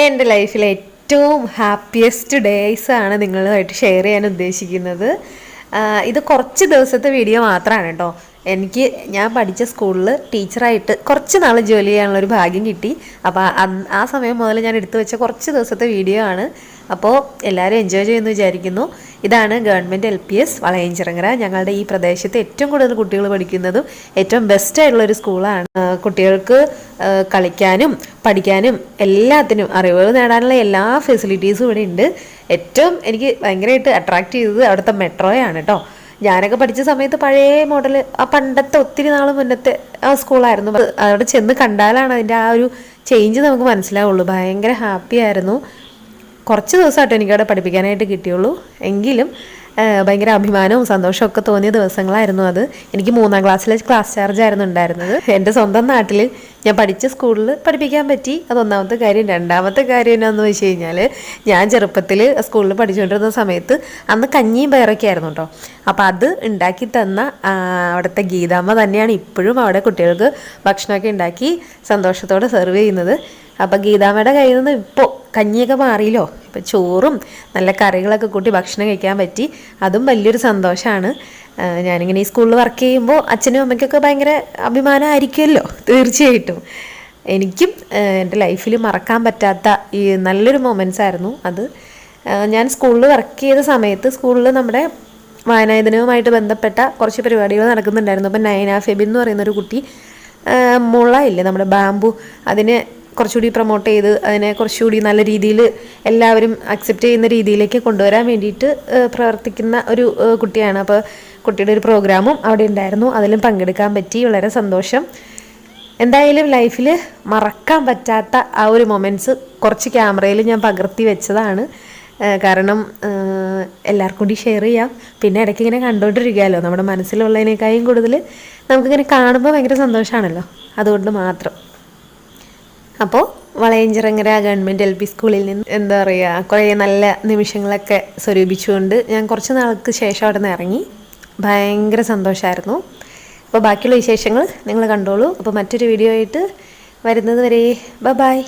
എന്റെ ലൈഫിലെ ഏറ്റവും ഹാപ്പിയസ്റ്റ് ഡേയ്സ് ആണ് നിങ്ങളുമായിട്ട് ഷെയർ ചെയ്യാൻ ഉദ്ദേശിക്കുന്നത്. ഇത് കുറച്ച് ദിവസത്തെ വീഡിയോ മാത്രമാണ് കേട്ടോ എനിക്ക് ഞാൻ പഠിച്ച സ്കൂളിൽ ടീച്ചറായിട്ട് കുറച്ച് നാൾ ജോലി ചെയ്യാനുള്ള ഒരു ഭാഗ്യം കിട്ടി. അപ്പോൾ ആ സമയം മുതൽ ഞാൻ എടുത്തു വെച്ച കുറച്ച് ദിവസത്തെ വീഡിയോ ആണ്. അപ്പോൾ എല്ലാവരും എൻജോയ് ചെയ്യുമെന്ന് വിചാരിക്കുന്നു. ഇതാണ് government L P S Valayanchirangara. ഞങ്ങളുടെ ഈ പ്രദേശത്ത് ഏറ്റവും കൂടുതൽ കുട്ടികൾ പഠിക്കുന്നതും ഏറ്റവും ബെസ്റ്റ് ആയിട്ടുള്ള ഒരു സ്കൂളാണ് കുട്ടികൾക്ക് കളിക്കാനും പഠിക്കാനും എല്ലാത്തിനും അറിവുകൾ നേടാനുള്ള എല്ലാ ഫെസിലിറ്റീസും ഇവിടെ ഉണ്ട്. ഏറ്റവും എനിക്ക് ഭയങ്കരമായിട്ട് അട്രാക്റ്റ് ചെയ്തത് അവിടുത്തെ മെട്രോയാണ് കേട്ടോ ഞാനൊക്കെ പഠിച്ച സമയത്ത് പഴയ മോഡൽ ആ പണ്ടത്തെ ഒത്തിരി നാൾ മുന്നത്തെ ആ സ്കൂളായിരുന്നു അവിടെ ചെന്ന് കണ്ടാലാണ് അതിന്റെ ആ ഒരു ചേഞ്ച് നമുക്ക് മനസ്സിലാവുള്ളൂ. ഭയങ്കര ഹാപ്പി ആയിരുന്നു. കുറച്ച് ദിവസമായിട്ട് എനിക്കവിടെ പഠിപ്പിക്കാനായിട്ട് കിട്ടിയുള്ളൂ. എങ്കിലും ഭയങ്കര അഭിമാനവും സന്തോഷവും ഒക്കെ തോന്നിയ ദിവസങ്ങളായിരുന്നു അത്. എനിക്ക് മൂന്നാം ക്ലാസ്സിലെ ക്ലാസ് ചാർജ് ആയിരുന്നു ഉണ്ടായിരുന്നത്. എന്റെ സ്വന്തം നാട്ടിൽ ഞാൻ പഠിച്ച സ്കൂളിൽ പഠിപ്പിക്കാൻ പറ്റി. അതൊന്നാമത്തെ കാര്യം. രണ്ടാമത്തെ കാര്യം എന്നാന്ന് വെച്ച് കഴിഞ്ഞാൽ ഞാൻ ചെറുപ്പത്തിൽ സ്കൂളിൽ പഠിച്ചുകൊണ്ടിരുന്ന സമയത്ത് അന്ന് കഞ്ഞിയും പയറൊക്കെ ആയിരുന്നു കേട്ടോ അപ്പോൾ അത് ഉണ്ടാക്കി തന്ന അവിടുത്തെ ഗീതാമ്മ തന്നെയാണ് ഇപ്പോഴും അവിടെ കുട്ടികൾക്ക് ഭക്ഷണമൊക്കെ ഉണ്ടാക്കി സന്തോഷത്തോടെ സെർവ് ചെയ്യുന്നത്. അപ്പോൾ ഗീതാമ്മയുടെ കയ്യിൽ നിന്ന് ഇപ്പോൾ കഞ്ഞിയൊക്കെ മാറിയല്ലോ? ഇപ്പം ചോറും നല്ല കറികളൊക്കെ കൂട്ടി ഭക്ഷണം കഴിക്കാൻ പറ്റി. അതും വലിയൊരു സന്തോഷമാണ് ഞാനിങ്ങനെ ഈ സ്കൂളിൽ വർക്ക് ചെയ്യുമ്പോൾ അച്ഛനും അമ്മയ്ക്കൊക്കെ ഭയങ്കര അഭിമാനമായിരിക്കുമല്ലോ തീർച്ചയായിട്ടും. എനിക്കും എന്റെ ലൈഫിൽ മറക്കാൻ പറ്റാത്ത ഈ നല്ലൊരു മൊമെന്റ്സ് ആയിരുന്നു അത്. ഞാൻ സ്കൂളിൽ വർക്ക് ചെയ്ത സമയത്ത് സ്കൂളിൽ നമ്മുടെ വായനാദിനവുമായിട്ട് ബന്ധപ്പെട്ട കുറച്ച് പരിപാടികൾ നടക്കുന്നുണ്ടായിരുന്നു. അപ്പം നയന ഫെബിൻ എന്ന് പറയുന്ന ഒരു കുട്ടി മുള ഇല്ലേ നമ്മുടെ ബാമ്പു അതിനെ കുറച്ചുകൂടി പ്രൊമോട്ട് ചെയ്ത് അതിനെ കുറച്ചുകൂടി നല്ല രീതിയിൽ എല്ലാവരും അക്സെപ്റ്റ് ചെയ്യുന്ന രീതിയിലേക്ക് കൊണ്ടുവരാൻ വേണ്ടിയിട്ട് പ്രവർത്തിക്കുന്ന ഒരു കുട്ടിയാണ്. അപ്പോൾ കുട്ടിയുടെ ഒരു പ്രോഗ്രാമും അവിടെ ഉണ്ടായിരുന്നു. അതിലും പങ്കെടുക്കാൻ പറ്റി. വളരെ സന്തോഷം. എന്തായാലും ലൈഫിൽ മറക്കാൻ പറ്റാത്ത ആ ഒരു മൊമെന്റ്സ് കുറച്ച് ക്യാമറയിൽ ഞാൻ പകർത്തി വെച്ചതാണ്. കാരണം എല്ലാവർക്കും കൂടി ഷെയർ ചെയ്യാം. പിന്നെ ഇടയ്ക്ക് ഇങ്ങനെ കണ്ടുകൊണ്ടിരിക്കാമല്ലോ നമ്മുടെ മനസ്സിലുള്ളതിനേക്കാളും കൂടുതൽ നമുക്കിങ്ങനെ കാണുമ്പോൾ ഭയങ്കര സന്തോഷമാണല്ലോ അതുകൊണ്ട് മാത്രം. അപ്പോൾ വളയഞ്ചിറങ്ങര ഗവൺമെന്റ് എൽ പി സ്കൂളിൽ നിന്ന് എന്താ പറയുക കുറേ നല്ല നിമിഷങ്ങളൊക്കെ സ്വരൂപിച്ചുകൊണ്ട് ഞാൻ കുറച്ച് നാൾക്ക് ശേഷം അവിടെ നിന്ന് ഇറങ്ങി. ഭയങ്കര സന്തോഷമായിരുന്നു അപ്പോൾ ബാക്കിയുള്ള വിശേഷങ്ങൾ നിങ്ങൾ കണ്ടോളൂ. അപ്പോൾ മറ്റൊരു വീഡിയോ ആയിട്ട് വരുന്നത് വരെ ബ ബായ്